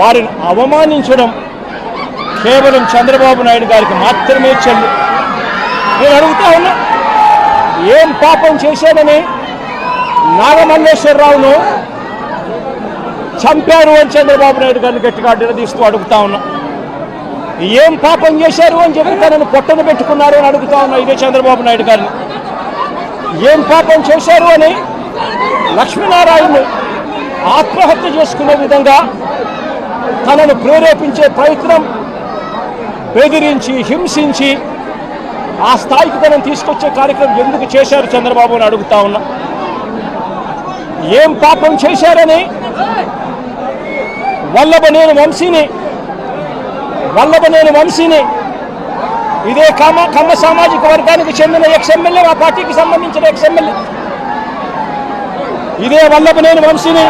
వారిని అవమానించడం కేవలం చంద్రబాబు నాయుడు గారికి మాత్రమే చెల్లు. నేను అడుగుతా ఉన్నా ఏం పాపం చేశాడని నాగమల్లేశ్వరరావును చంపారు అని చంద్రబాబు నాయుడు గారిని గట్టిగా నిలదీస్తూ అడుగుతా ఉన్నా. ఏం పాపం చేశారు అని చెప్పి తనను పొట్టను పెట్టుకున్నారు అని అడుగుతా ఉన్నా ఇదే చంద్రబాబు నాయుడు గారిని. ఏం పాపం చేశారు అని లక్ష్మీనారాయణను ఆత్మహత్య చేసుకునే విధంగా తనను ప్రేరేపించే ప్రయత్నం బెదిరించి హింసించి ఆ స్థాయికి తనను తీసుకొచ్చే కార్యక్రమం ఎందుకు చేశారు చంద్రబాబు అని అడుగుతా ఉన్నా. ఏం పాపం చేశారని వల్లభనేని వంశీని వల్లభనేని వంశీని ఇదే కమ కమ్మ సామాజిక వర్గానికి చెందిన ఎక్స్ఎమ్మెల్యే ఆ పార్టీకి సంబంధించిన ఎక్స్ఎమ్మెల్యే ఇదే వల్లభనేని వంశీని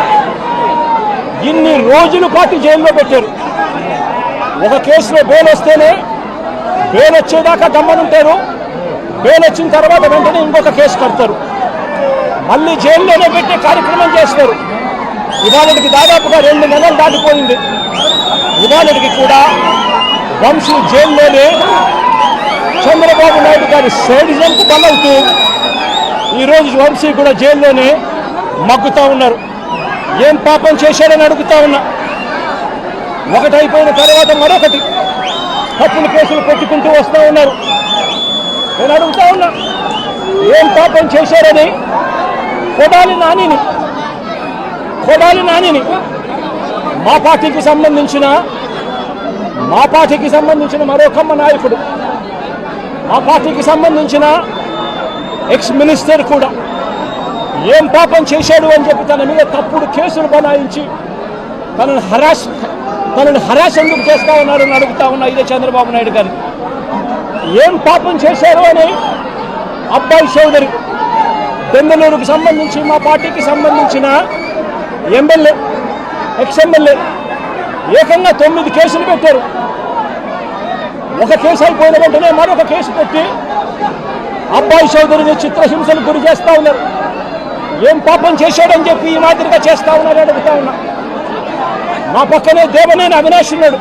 ఇన్ని రోజుల పాటు జైల్లో పెట్టారు. ఒక కేసులో బెయిల్ వస్తేనే బెయిల్ వచ్చేదాకా గమ్మనుంటారు బెయిల్ వచ్చిన తర్వాత వెంటనే ఇంకొక కేసు కడతారు. మళ్ళీ జైల్లోనే పెట్టే కార్యక్రమం చేస్తారు. ఇవాళకి దాదాపుగా రెండు నెలలు దాటిపోయింది. ఇవాళకి కూడా వంశీ జైల్లోనే చంద్రబాబు నాయుడు గారి సైడిజంకు బలవుతూ ఈరోజు వంశీ కూడా జైల్లోనే మగ్గుతా ఉన్నారు. ఏం పాపం చేశాడని అడుగుతా ఉన్నా. ఒకటైపోయిన తర్వాత మరొకటి. తప్పులు కేసులు పెట్టుకుంటూ వస్తూ ఉన్నారు. నేను అడుగుతా ఉన్నా ఏం పాపం చేశారని కొడాలి నానిని. కొడాలి నానిని. మా పార్టీకి సంబంధించిన మా పార్టీకి సంబంధించిన మరొకమ్మ నాయకుడు. మా పార్టీకి సంబంధించిన ఎక్స్ మినిస్టర్ కూడా. ఏం పాపం చేశాడు అని చెప్పి తన మీద తప్పుడు కేసులు బనాయించి తనను హరాస్ తనను హరాస్ ఎందుకు చేస్తా ఉన్నారని అడుగుతా ఉన్నా ఇదే చంద్రబాబు నాయుడు గారు. ఏం పాపం చేశారు అని అబ్బాయి చౌదరి బెంగళూరుకు సంబంధించి మా పార్టీకి సంబంధించిన ఎమ్మెల్యే ఎక్స్ ఎమ్మెల్యే ఏకంగా తొమ్మిది కేసులు పెట్టారు. ఒక కేసు అయిపోయిన వెంటనే మరొక కేసు పెట్టి అబ్బాయి చౌదరిని చిత్రహింసలు గురి చేస్తా ఉన్నారు. ఏం పాపం చేశాడని చెప్పి ఈ మాదిరిగా చేస్తా ఉన్నాడు అడుగుతా ఉన్నా. నా పక్కనే దేవనేని అవినాష్ ఉన్నాడు.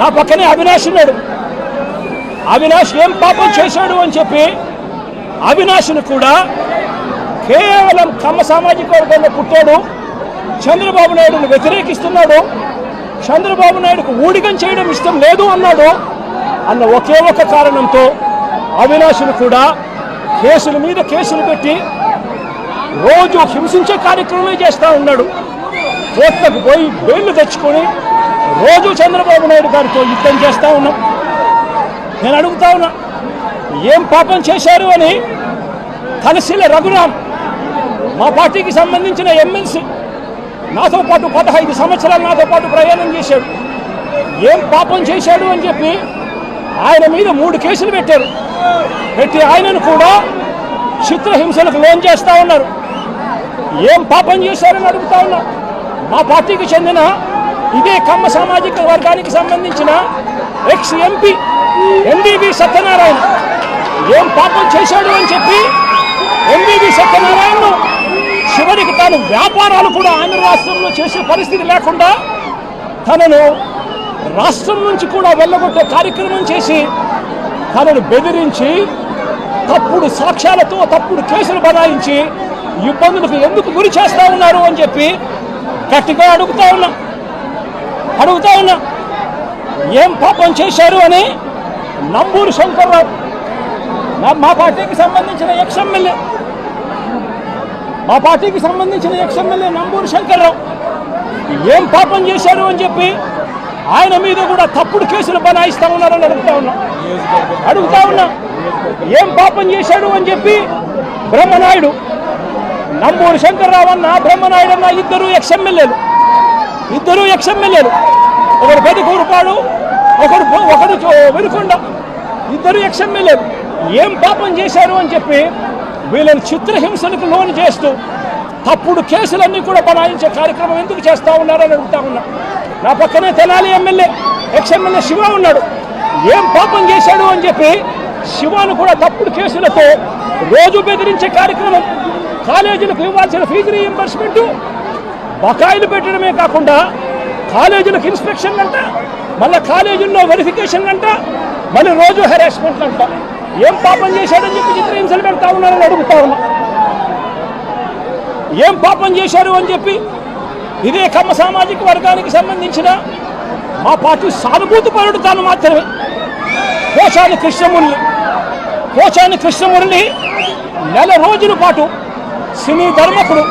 నా పక్కనే అవినాష్ ఉన్నాడు. అవినాష్ ఏం పాపం చేశాడు అని చెప్పి అవినాష్ను కూడా కేవలం కమ్మ సామాజిక వర్గంలో పుట్టాడు. చంద్రబాబు నాయుడుని వ్యతిరేకిస్తున్నాడు. చంద్రబాబు నాయుడుకు ఊడిగం చేయడం ఇష్టం లేదు అన్నాడు. అన్న ఒకే ఒక కారణంతో అవినాష్ను కూడా కేసుల మీద కేసులు పెట్టి రోజు హింసించే కార్యక్రమమే చేస్తూ ఉన్నాడు. కోర్టులకు పోయి బెయిల్ తెచ్చుకొని రోజు చంద్రబాబు నాయుడు గారితో యుద్ధం చేస్తూ ఉన్నాం. నేను అడుగుతా ఉన్నా ఏం పాపం చేశారు అని తలసిల రఘురామ్ మా పార్టీకి సంబంధించిన ఎమ్మెల్సీ నాతో పాటు పదహైదు సంవత్సరాలు నాతో పాటు ప్రయాణం చేశాడు. ఏం పాపం చేశాడు అని చెప్పి ఆయన మీద మూడు కేసులు పెట్టారు. పెట్టి ఆయనను కూడా చిత్రహింసలకు లోన్ చేస్తూ ఉన్నారు. ఏం పాపం చేశారని అడుగుతా ఉన్నా. మా పార్టీకి చెందిన ఇదే కమ్మ సామాజిక వర్గానికి సంబంధించిన ఎక్స్ ఎంపీ ఎంబీబీ సత్యనారాయణ. ఏం పాపం చేశాడు అని చెప్పి ఎంబీబీ సత్యనారాయణను చివరికి తాను వ్యాపారాలు కూడా ఆంధ్ర రాష్ట్రంలో చేసే పరిస్థితి లేకుండా తనను రాష్ట్రం నుంచి కూడా వెళ్ళగొట్టే కార్యక్రమం చేసి తనను బెదిరించి తప్పుడు సాక్ష్యాలతో తప్పుడు కేసులు బనాయించి ఇబ్బందులకు ఎందుకు గురి చేస్తా ఉన్నారు అని చెప్పి గట్టిగా అడుగుతా ఉన్నా. అడుగుతా ఉన్నా. ఏం పాపం చేశారు అని నంబూరు శంకర్రావు నా- మా పార్టీకి సంబంధించిన ఎక్స్ ఎమ్మెల్యే మా పార్టీకి సంబంధించిన ఎక్స్ ఎమ్మెల్యే నంబూరు శంకర్రావు. ఏం పాపం చేశారు అని చెప్పి ఆయన మీద కూడా తప్పుడు కేసులు బనాయిస్తా ఉన్నారని అడుగుతా ఉన్నా. అడుగుతా ఉన్నా. ఏం పాపం చేశాడు అని చెప్పి బ్రహ్మనాయుడు నంబూరు శంకర్రావు అన్న బ్రహ్మనాయుడు అన్న ఇద్దరు ఎక్స్ఎమ్మెల్యేలు ఇద్దరు ఎక్స్ఎమ్మెల్యేలు ఒకడు పెదకూరుపాడు ఒకడు ఒకరు ఒకడు వెనుకొండ. ఇద్దరు ఎక్స్ఎమ్మెల్యేలు ఏం పాపం చేశారు అని చెప్పి వీళ్ళని చిత్రహింసలకు లోను చేస్తూ తప్పుడు కేసులన్నీ కూడా బనాయించే కార్యక్రమం ఎందుకు చేస్తూ ఉన్నారని అడుగుతా ఉన్నా. నా పక్కనే తెనాలి ఎమ్మెల్యే ఎక్స్ఎమ్మెల్యే శివ ఉన్నాడు. ఏం పాపం చేశాడు అని చెప్పి శివాను కూడా తప్పుడు కేసులతో రోజు బెదిరించే కార్యక్రమం కాలేజీలకు ఇవ్వాల్సిన ఫీజు రీఎంబర్స్మెంట్ బకాయిలు పెట్టడమే కాకుండా కాలేజీలకు ఇన్స్పెక్షన్ అంట మళ్ళీ కాలేజీల్లో వెరిఫికేషన్ అంట మళ్ళీ రోజు హెరాస్మెంట్ అంట. ఏం పాపం చేశాడని చెప్పి చిత్రహింసలు పెడతా ఉన్నారని అడుగుతా ఉన్నా. ఏం పాపం చేశారు అని చెప్పి ఇదే కమ్మ సామాజిక వర్గానికి సంబంధించిన మా పార్టీ సానుభూతి పరుడు తాను మాత్రమే. కోశాని కృష్ణమురళి కోశాని కృష్ణమురళి నెల రోజుల పాటు సినీ ధర్మకుడు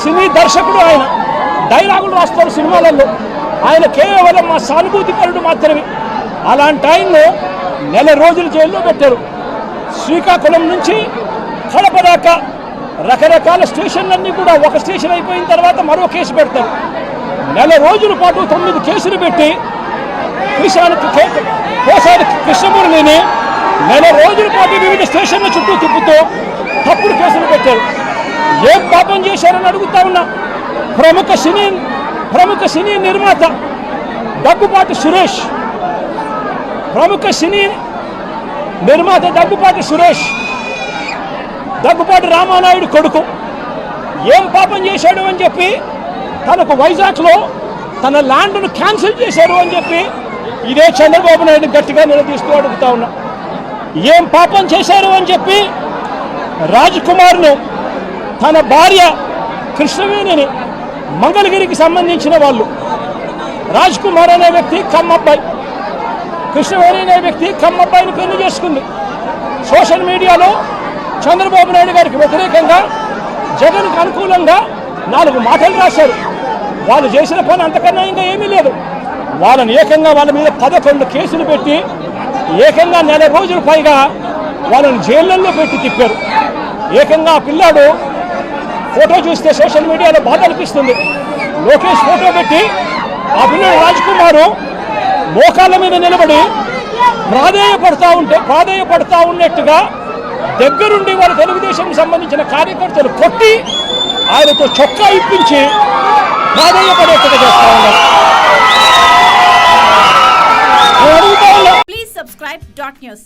సినీ దర్శకుడు ఆయన. డైలాగులు రాస్తారు సినిమాలలో. ఆయన కేవలం మా సానుభూతిపరుడు మాత్రమే. అలాంటి ఆయన్ను నెల రోజులు జైల్లో పెట్టారు. శ్రీకాకుళం నుంచి కడప దాకా రకరకాల స్టేషన్లన్నీ కూడా ఒక స్టేషన్ అయిపోయిన తర్వాత మరో కేసు పెడతారు. నెల రోజుల పాటు తొమ్మిది కేసులు పెట్టి కృషానికి కోసారి కృష్ణమురళిని నెల రోజుల పాటు వివిధ స్టేషన్ల చుట్టూ తిప్పుతూ తప్పుడు కేసులు పెట్టారు. ఏం పాపం చేశారని అడుగుతా ఉన్నా. ప్రముఖ సినీ ప్రముఖ సినీ నిర్మాత దగ్గుపాటి సురేష్. ప్రముఖ సినీ నిర్మాత దగ్గుపాటి సురేష్. దగ్గుపాటి రామానాయుడు కొడుకు. ఏం పాపం చేశాడు అని చెప్పి తనకు వైజాగ్లో తన ల్యాండ్ను క్యాన్సిల్ చేశారు అని చెప్పి ఇదే చంద్రబాబు నాయుడు గట్టిగా నిలదీస్తూ అడుగుతా ఉన్నా. ఏం పాపం చేశారు అని చెప్పి రాజ్ కుమార్ను తన భార్య కృష్ణవేణిని మంగళగిరికి సంబంధించిన వాళ్ళు. రాజ్ కుమార్ అనే వ్యక్తి కమ్మబ్బాయి. కృష్ణవేణి అనే వ్యక్తి కమ్మబ్బాయిని పెళ్ళి చేసుకుంది. సోషల్ మీడియాలో చంద్రబాబు నాయుడు గారికి వ్యతిరేకంగా జగన్కు అనుకూలంగా నాలుగు మాటలు రాశారు. వాళ్ళు చేసిన పని అంతకన్నా ఇంకా ఏమీ లేదు. వాళ్ళని ఏకంగా వాళ్ళ మీద పదకొండు కేసులు పెట్టి ఏకంగా నెల రోజుల పైగా వాళ్ళని జైళ్ళల్లో పెట్టి తిప్పారు. ఏకంగా ఆ పిల్లాడు ఫోటో చూస్తే సోషల్ మీడియాలో బాధ అనిపిస్తుంది లోకేష్ ఫోటో పెట్టి ఆ పిల్లడు రాజ్ కుమారు మోకాళ్ళ మీద నిలబడి ప్రాధేయపడతా ఉంటే ప్రాధేయపడతా ఉన్నట్టుగా దగ్గరుండి వాళ్ళ తెలుగుదేశం సంబంధించిన కార్యకర్తలు కొట్టి ఆయనతో చొక్కా ఇప్పించి ప్రాధేయపడేట్టుగా చేస్తా ఉన్నారు ప్లీజ్ అడుగుతా ఉన్నా Please subscribe dot news.